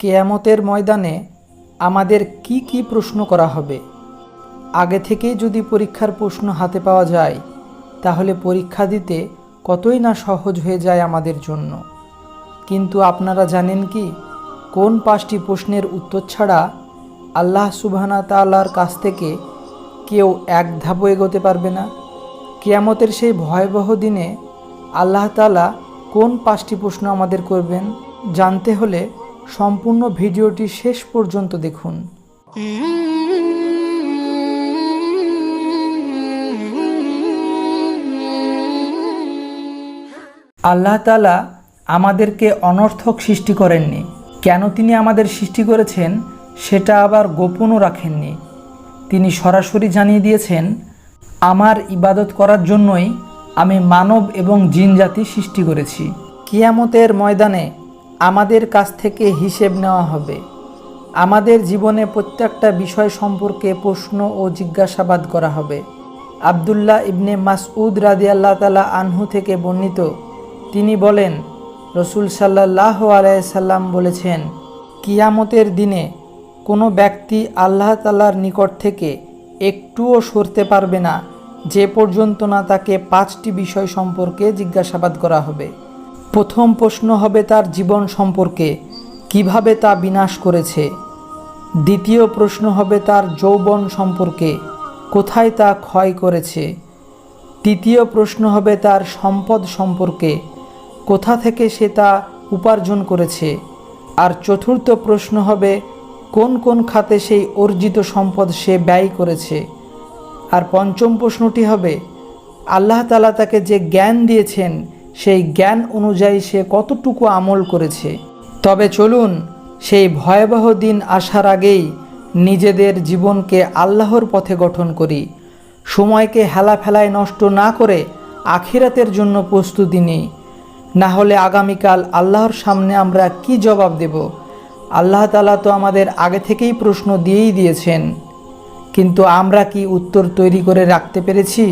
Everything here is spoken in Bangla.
কেয়ামতের ময়দানে আমাদের কি কি প্রশ্ন করা হবে? আগে থেকেই যদি পরীক্ষার প্রশ্ন হাতে পাওয়া যায়, তাহলে পরীক্ষা দিতে কতই না সহজ হয়ে যায় আমাদের জন্য। কিন্তু আপনারা জানেন কি, কোন পাঁচটি প্রশ্নের উত্তর ছাড়া আল্লাহ সুবহানা তাআলার কাছ থেকে কেউ এক ধাপও এগোতে পারবে না? কেয়ামতের সেই ভয়াবহ দিনে আল্লাহ তাআলা কোন পাঁচটি প্রশ্ন আমাদের করবেন, জানতে হলে সম্পূর্ণ ভিডিওটি শেষ পর্যন্ত দেখুন। আল্লাহ তালা আমাদেরকে অনর্থক সৃষ্টি করেননি। কেন তিনি আমাদের সৃষ্টি করেছেন, সেটা আবার গোপনও রাখেননি। তিনি সরাসরি জানিয়ে দিয়েছেন, আমার ইবাদত করার জন্যই আমি মানব এবং জিন জাতি সৃষ্টি করেছি। কিয়ামতের ময়দানে আমাদের কাছ থেকে হিসেব নেওয়া হবে। আমাদের জীবনে প্রত্যেকটা বিষয় সম্পর্কে প্রশ্ন ও জিজ্ঞাসাবাদ করা হবে। আবদুল্লাহ ইবনে মাসউদ রাদি আল্লাহ তালা আনহু থেকে বর্ণিত, তিনি বলেন, রসুল সাল্লাহ আলাইসাল্লাম বলেছেন, কিয়ামতের দিনে কোনো ব্যক্তি আল্লাহ তালার নিকট থেকে একটুও সরতে পারবে না, যে পর্যন্ত না তাকে পাঁচটি বিষয় সম্পর্কে জিজ্ঞাসাবাদ করা হবে। প্রথম প্রশ্ন হবে তার জীবন সম্পর্কে। কীভাবে তা বিনাশ করেছে? দ্বিতীয় প্রশ্ন হবে তার যৌবন সম্পর্কে। কোথায় তা ক্ষয় করেছে? তৃতীয় প্রশ্ন হবে তার সম্পদ সম্পর্কে। কোথা থেকে সে তা উপার্জন করেছে? আর চতুর্থ প্রশ্ন হবে, কোন কোন খাতে সেই অর্জিত সম্পদ সে ব্যয় করেছে? আর পঞ্চম প্রশ্নটি হবে, আল্লাহ তালা তাকে যে জ্ঞান দিয়েছেন সেই জ্ঞান অনুযায়ী সে কতটুকু আমল করেছে। তবে চলুন, সেই ভয়াবহ দিন আসার আগেই নিজেদের জীবনকে আল্লাহর পথে গঠন করি। সময়কে হেলাফেলায় নষ্ট না করে আখিরাতের জন্য প্রস্তুতি নিই। না হলে আগামীকাল আল্লাহর সামনে আমরা কি জবাব দেব? আল্লাহ তালা তো আমাদের আগে থেকেই প্রশ্ন দিয়েই দিয়েছেন। কিন্তু আমরা কি উত্তর তৈরি করে রাখতে পেরেছি?